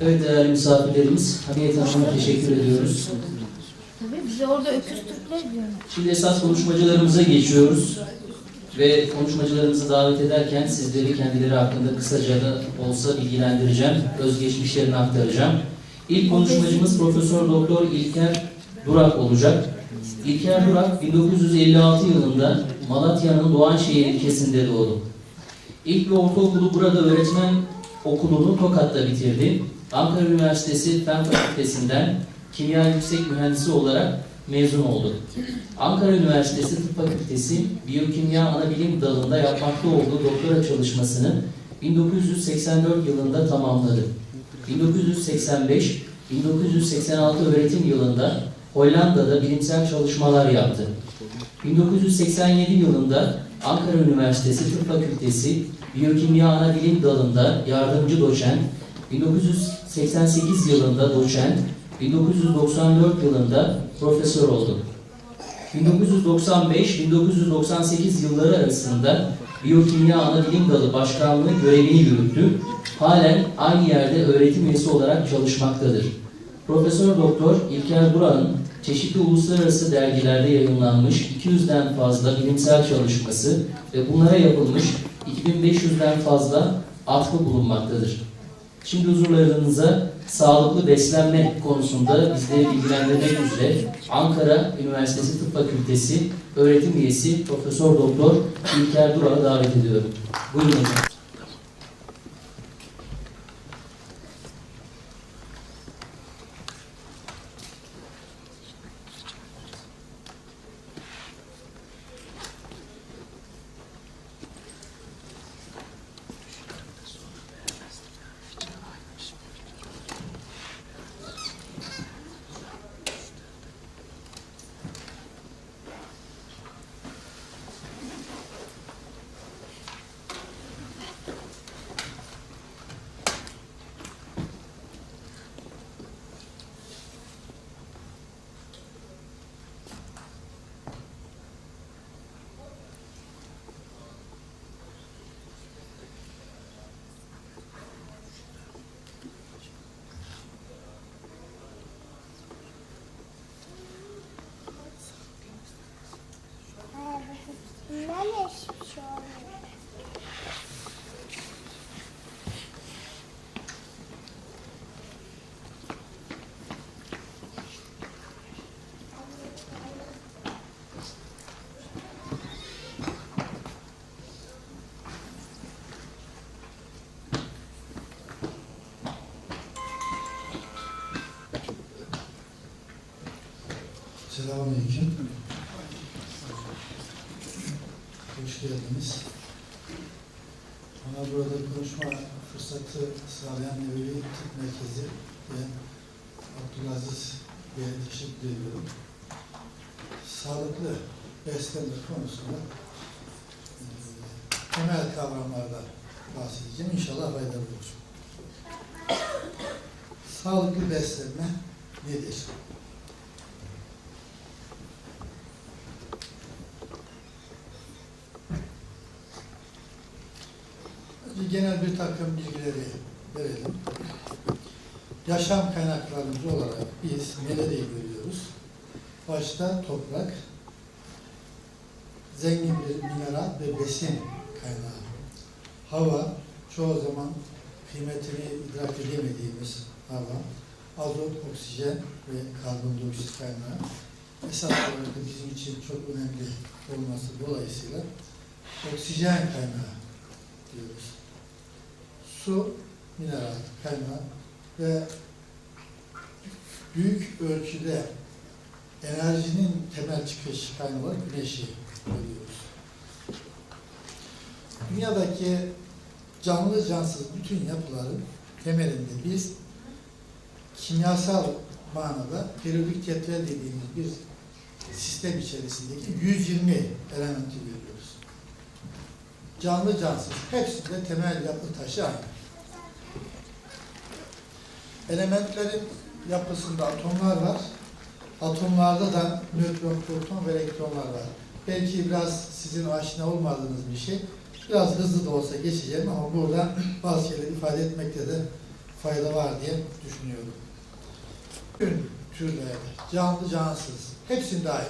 Evet değerli misafirlerimiz, Hamiyet Hanım'a teşekkür ediyoruz. Tabii bize orada öküz Türkler diyorlar. Şimdi esas konuşmacılarımıza geçiyoruz. Ve konuşmacılarımızı davet ederken sizleri kendileri hakkında kısaca da olsa bilgilendireceğim. Özgeçmişlerini aktaracağım. İlk konuşmacımız Profesör Doktor İlker Durak olacak. İlker Durak 1956 yılında Malatya'nın Doğanşehir ilçesinde doğdu. İlk ve ortaokulu burada öğretmen okulunu Tokat'ta bitirdi. Ankara Üniversitesi Fen Fakültesinden kimya yüksek mühendisi olarak mezun oldu. Ankara Üniversitesi Tıp Fakültesi Biyokimya Anabilim dalında yapmakta olduğu doktora çalışmasını 1984 yılında tamamladı. 1985-1986 öğretim yılında Hollanda'da bilimsel çalışmalar yaptı. 1987 yılında Ankara Üniversitesi Tıp Fakültesi Biyokimya Anabilim dalında yardımcı doçent, 1988 yılında doçent, 1994 yılında profesör oldu. 1995-1998 yılları arasında Biyokimya Anabilim Dalı Başkanlığı görevini yürüttü. Halen aynı yerde öğretim üyesi olarak çalışmaktadır. Profesör Doktor İlker Burak'ın çeşitli uluslararası dergilerde yayınlanmış 200'den fazla bilimsel çalışması ve bunlara yapılmış 2500'den fazla atfı bulunmaktadır. Şimdi huzurlarınıza sağlıklı beslenme konusunda bizleri bilgilendirmek üzere Ankara Üniversitesi Tıp Fakültesi öğretim üyesi Profesör Doktor İlker Durak'ı davet ediyorum. Buyurun hocam. Selamünaleyküm. Hoş geldiniz. Bana burada konuşma fırsatı sağlayan Nebevi Tıp Merkezi ve Abdülaziz Bey'e teşekkür ediyorum. Sağlıklı beslenme konusunda e, temel kavramlardan bahsedeceğim. İnşallah faydalı olur. Sağlıklı beslenme nedir? Önce genel bir takım bilgileri verelim. Yaşam kaynaklarımız olarak biz neleri görüyoruz? Başta toprak, zengin bir mineral ve besin kaynağı. Hava, çoğu zaman kıymetini idrak edemediğimiz hava, azot, oksijen ve karbondioksit kaynağı. Esas olarak bizim için çok önemli olması dolayısıyla oksijen kaynağı diyoruz. Su, mineral kaynağı ve büyük ölçüde enerjinin temel çıkış kaynağı olarak güneşi görüyoruz. Dünyadaki canlı cansız bütün yapıların temelinde biz kimyasal manada periyodik cetvel dediğimiz bir sistem içerisindeki 120 elementi görüyoruz canlı cansız hepsinde temel yapı taşı aynı. Elementlerin yapısında atomlar var. Atomlarda da nötron, proton ve elektronlar var. Belki biraz sizin aşina olmadığınız bir şey. Biraz hızlı da olsa geçeceğim ama burada bazı şeyleri ifade etmekte de fayda var diye düşünüyorum. Bütün türlerde, canlı cansız, hepsinde aynı.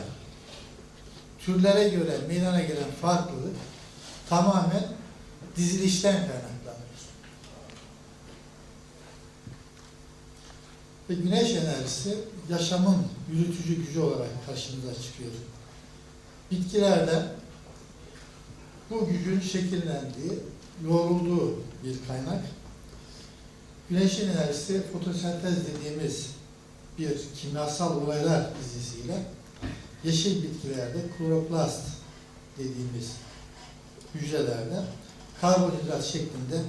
Türlere göre meydana gelen farklılık tamamen dizilişten kaynaklanıyor. Ve güneş enerjisi yaşamın yürütücü gücü olarak karşımıza çıkıyor. Bitkilerde bu gücün şekillendiği, yoğrulduğu bir kaynak. Güneşin enerjisi fotosentez dediğimiz bir kimyasal olaylar dizisiyle yeşil bitkilerde kloroplast dediğimiz hücrelerde karbonhidrat şeklinde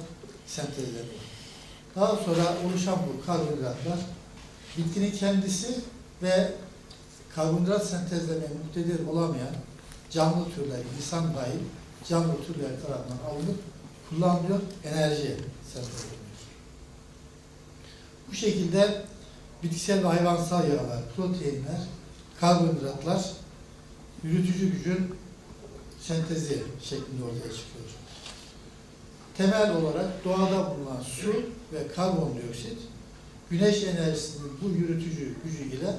sentezleniyor. Daha sonra oluşan bu karbonhidratlar bitkinin kendisi ve karbonhidrat sentezlemeye muktedir olamayan canlı türler, insan dahil canlı türler tarafından alınıp kullanılıyor, enerji sentezleniyor. Bu şekilde bitkisel ve hayvansal yağlar, proteinler, karbonhidratlar yürütücü gücün sentezi şeklinde ortaya çıkıyor. Temel olarak doğada bulunan su ve karbondioksit güneş enerjisinin bu yürütücü gücü ile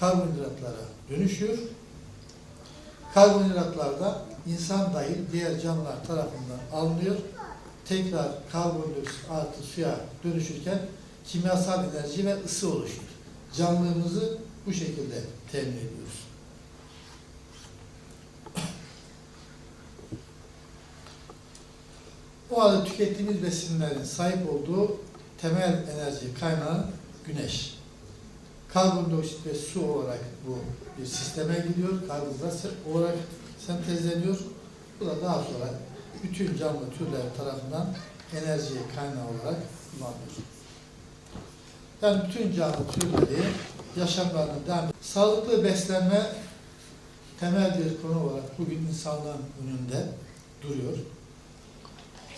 karbonhidratlara dönüşüyor. Karbonhidratlar da insan dahil diğer canlılar tarafından alınıyor. Tekrar karbondioksit artı suya dönüşürken kimyasal enerji ve ısı oluşuyor. Canlılığımızı bu şekilde temin ediyoruz. O halde tükettiğimiz besinlerin sahip olduğu temel enerji kaynağı güneş. Karbondioksit ve su olarak bu bir sisteme gidiyor. Karbondioksit olarak sentezleniyor. Bu da daha sonra bütün canlı türler tarafından enerji kaynağı olarak kullanılıyor. Yani bütün canlı türleri yaşamlarına devam. Sağlıklı beslenme temel bir konu olarak bugün insanlığın önünde duruyor.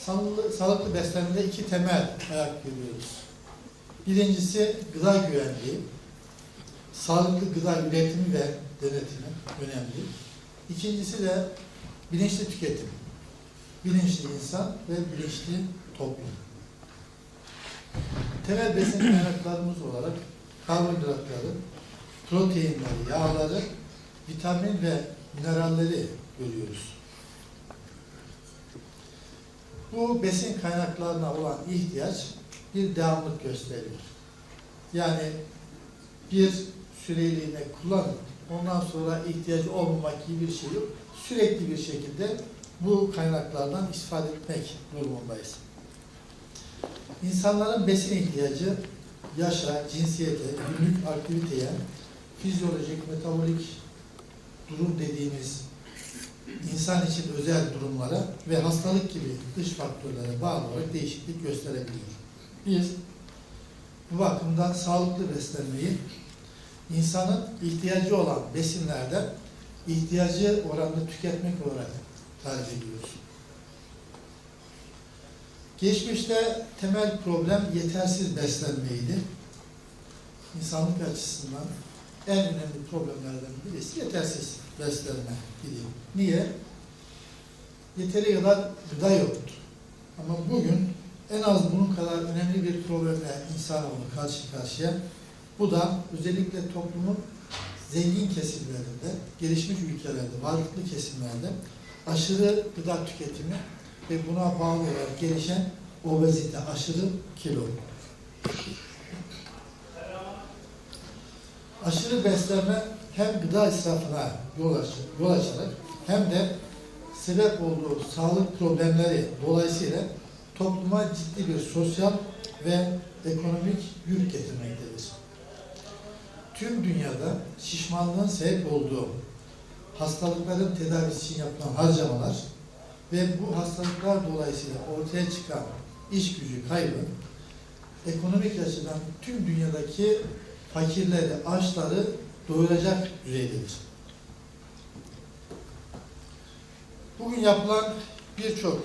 Sağlıklı, beslenmede iki temel ayak görüyoruz. Birincisi gıda güvenliği. Sağlıklı gıda üretimi ve denetimi önemli. İkincisi de bilinçli tüketim. Bilinçli insan ve bilinçli toplum. Temel besin kaynaklarımız olarak karbonhidratları, proteinleri, yağları, vitamin ve mineralleri görüyoruz. Bu besin kaynaklarına olan ihtiyaç bir devamlık gösteriyor. Yani bir süreliğine kullanıp ondan sonra ihtiyacı olmamak gibi bir şey yok. Sürekli bir şekilde bu kaynaklardan istifade etmek durumundayız. İnsanların besin ihtiyacı yaşa, cinsiyete, günlük aktiviteye, fizyolojik, metabolik durum dediğimiz insan için özel durumlara ve hastalık gibi dış faktörlere bağlı olarak değişiklik gösterebiliyor. Biz bu bakımdan sağlıklı beslenmeyi insanın ihtiyacı olan besinlerden ihtiyacı oranını tüketmek olarak tarif ediyoruz. Geçmişte temel problem yetersiz beslenmeydi. İnsanlık açısından en önemli problemlerden birisi yetersiz beslenme idi. Niye? Yeteri kadar gıda yoktu. Ama bugün en az bunun kadar önemli bir problemle insanoğlu karşı karşıya. Bu da özellikle toplumun zengin kesimlerinde, gelişmiş ülkelerde, varlıklı kesimlerde aşırı gıda tüketimi ve buna bağlı olarak gelişen obezite, aşırı kilo. Aşırı beslenme hem gıda israfına yol, aç yol açarak hem de sebep olduğu sağlık problemleri dolayısıyla topluma ciddi bir sosyal ve ekonomik yük getirmektedir. Tüm dünyada şişmanlığın sebep olduğu hastalıkların tedavisi için yapılan harcamalar ve bu hastalıklar dolayısıyla ortaya çıkan iş gücü kaybı ekonomik açıdan tüm dünyadaki fakirleri, açları doyuracak düzeydedir. Bugün yapılan birçok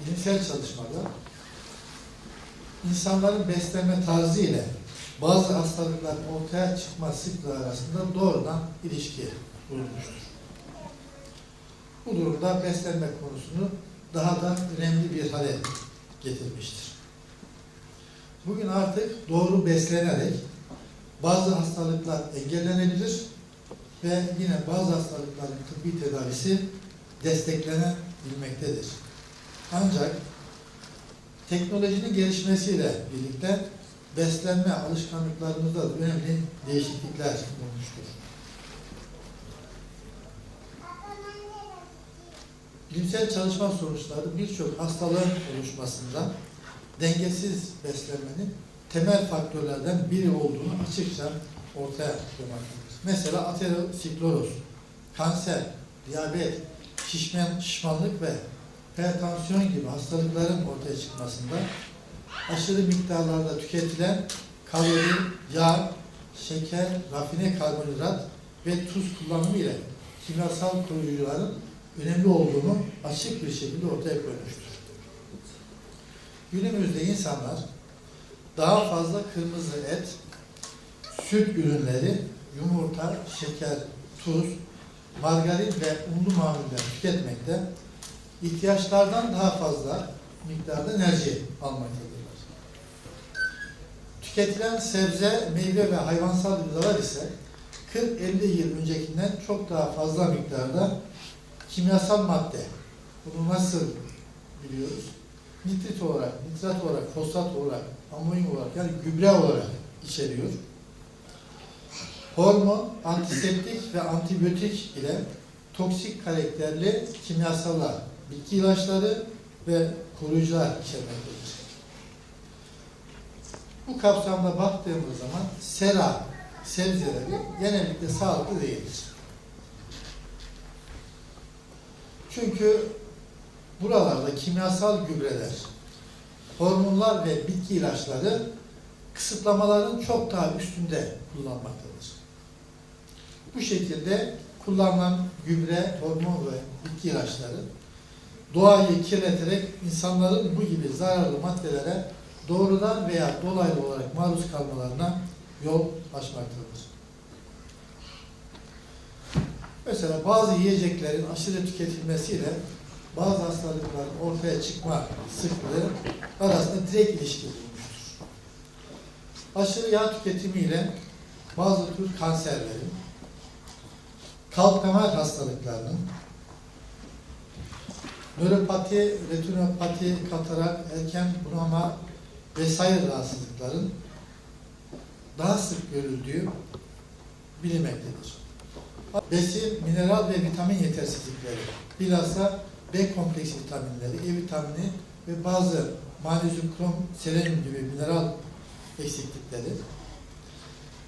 bilimsel çalışmada insanların beslenme tarzı ile bazı hastalıkların ortaya çıkma sıklığı arasında doğrudan ilişki bulunmuştur. Bu durumda beslenme konusunu daha da önemli bir hale getirmiştir. Bugün artık doğru beslenerek bazı hastalıklar engellenebilir ve yine bazı hastalıkların tıbbi tedavisi desteklenebilmektedir. Ancak teknolojinin gelişmesiyle birlikte beslenme alışkanlıklarımızda da önemli değişiklikler olmuştur. Bilimsel çalışma sonuçları birçok hastalığın oluşmasında dengesiz beslenmenin temel faktörlerden biri olduğunu açıkça ortaya koymaktadır. Mesela ateroskleroz, kanser, diyabet, şişman, şişmanlık ve hipertansiyon gibi hastalıkların ortaya çıkmasında aşırı miktarlarda tüketilen kalori, yağ, şeker, rafine karbonhidrat ve tuz kullanımı ile kimyasal koruyucuların önemli olduğunu açık bir şekilde ortaya koymuştur. Günümüzde insanlar daha fazla kırmızı et, süt ürünleri, yumurta, şeker, tuz, margarin ve unlu mamuller tüketmekte ihtiyaçlardan daha fazla miktarda enerji almaktadırlar. Tüketilen sebze, meyve ve hayvansal gıdalar ise 40-50 yıl öncekinden çok daha fazla miktarda kimyasal madde. Bunu nasıl biliyoruz? Nitrit olarak, nitrat olarak, fosfat olarak, amonyum olarak yani gübre olarak içeriyor. Hormon, antiseptik ve antibiyotik ile toksik karakterli kimyasallar, bitki ilaçları ve koruyucular içermektedir. Bu kapsamda baktığımız zaman sera sebzeleri genellikle sağlıklı değildir. Çünkü buralarda kimyasal gübreler, hormonlar ve bitki ilaçları kısıtlamaların çok daha üstünde kullanmaktadır. Bu şekilde kullanılan gübre, hormon ve bitki ilaçları doğayı kirleterek insanların bu gibi zararlı maddelere doğrudan veya dolaylı olarak maruz kalmalarına yol açmaktadır. Mesela bazı yiyeceklerin aşırı tüketilmesiyle bazı hastalıkların ortaya çıkma sıklığı arasında direkt ilişki bulunmuştur. Aşırı yağ tüketimiyle bazı tür kanserlerin, kalp damar hastalıklarının, nöropati, retinopati, katarak, erken bunama vesaire rahatsızlıkların daha sık görüldüğü bilinmektedir. Besin, mineral ve vitamin yetersizlikleri, bilhassa B kompleks vitaminleri, E vitamini ve bazı magnezyum, krom, selenyum gibi mineral eksiklikleri,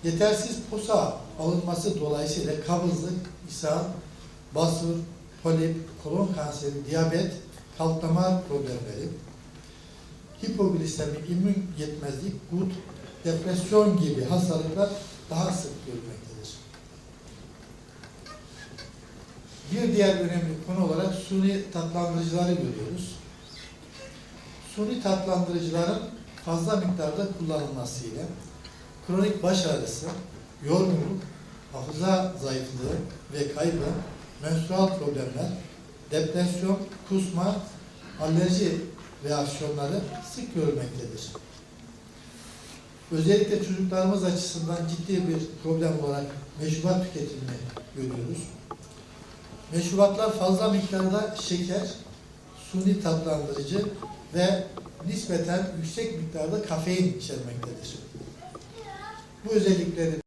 yetersiz posa alınması dolayısıyla kabızlık, ishal, basur, polip, kolon kanseri, diyabet, kalp damar problemleri, hipoglisemi, immün yetmezlik, gut, depresyon gibi hastalıklar daha sık görülmektedir. Bir diğer önemli konu olarak suni tatlandırıcıları görüyoruz. Suni tatlandırıcıların fazla miktarda kullanılmasıyla kronik baş ağrısı, yorgunluk, hafıza zayıflığı ve kaybı, menstrual problemler, depresyon, kusma, alerji reaksiyonları sık görülmektedir. Özellikle çocuklarımız açısından ciddi bir problem olarak meşrubat tüketimini görüyoruz. Meşrubatlar fazla miktarda şeker, suni tatlandırıcı ve nispeten yüksek miktarda kafein içermektedir. Bu özellikleri